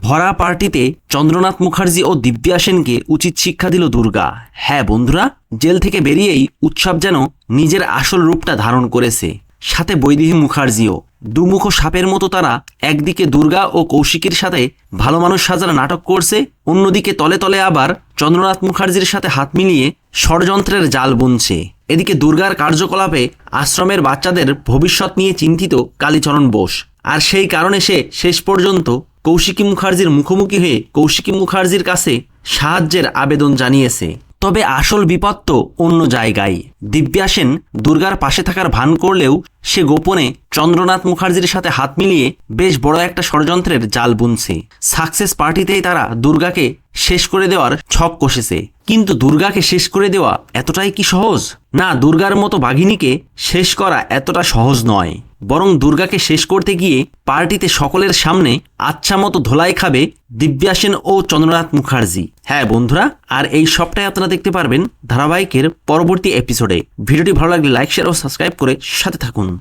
ভরা পার্টিতে চন্দ্রনাথ মুখার্জি ও দিব্যা সেনকে উচিত শিক্ষা দিল দুর্গা। হ্যাঁ বন্ধুরা, জেল থেকে বেরিয়েই উৎসব যেন নিজের আসল রূপটা ধারণ করেছে। সাথে বৈদেহী মুখার্জিও। দুমুখো সাপের মতো তারা একদিকে দুর্গা ও কৌশিকীর সাথে ভালো মানুষ সাজার নাটক করছে, অন্যদিকে তলে তলে আবার চন্দ্রনাথ মুখার্জির সাথে হাত মিলিয়ে ষড়যন্ত্রের জাল বুনছে। এদিকে দুর্গার কার্যকলাপে আশ্রমের বাচ্চাদের ভবিষ্যৎ নিয়ে চিন্তিত কালীচরণ বোস। আর সেই কারণে সে শেষ পর্যন্ত কৌশিকী মুখার্জির মুখোমুখি হয়ে কৌশিকী মুখার্জির কাছে সাহায্যের আবেদন জানিয়েছে। তবে আসল বিপদ তো অন্য জায়গায়। দিব্যা সেন দুর্গার পাশে থাকার ভান করলেও সে গোপনে চন্দ্রনাথ মুখার্জির সাথে হাত মিলিয়ে বেশ বড় একটা ষড়যন্ত্রের জাল বুনছে। সাকসেস পার্টিতেই তারা দুর্গাকে শেষ করে দেওয়ার ছক কষেছে। কিন্তু দুর্গাকে শেষ করে দেওয়া এতটাই কি সহজ? না, দুর্গার মতো বাঘিনীকে শেষ করা এতটা সহজ নয়। বরং দুর্গাকে শেষ করতে গিয়ে পার্টিতে সকলের সামনে আচ্ছা মতো ধোলাই খাবে দিব্যা সেন ও চন্দ্রনাথ মুখার্জি। হ্যাঁ বন্ধুরা, আর এই সবটাই আপনারা দেখতে পারবেন ধারাবাহিকের পরবর্তী এপিসোডে ভিডিওটি ভালো লাগলে লাইক শেয়ার ও সাবস্ক্রাইব করে সাথে থাকুন।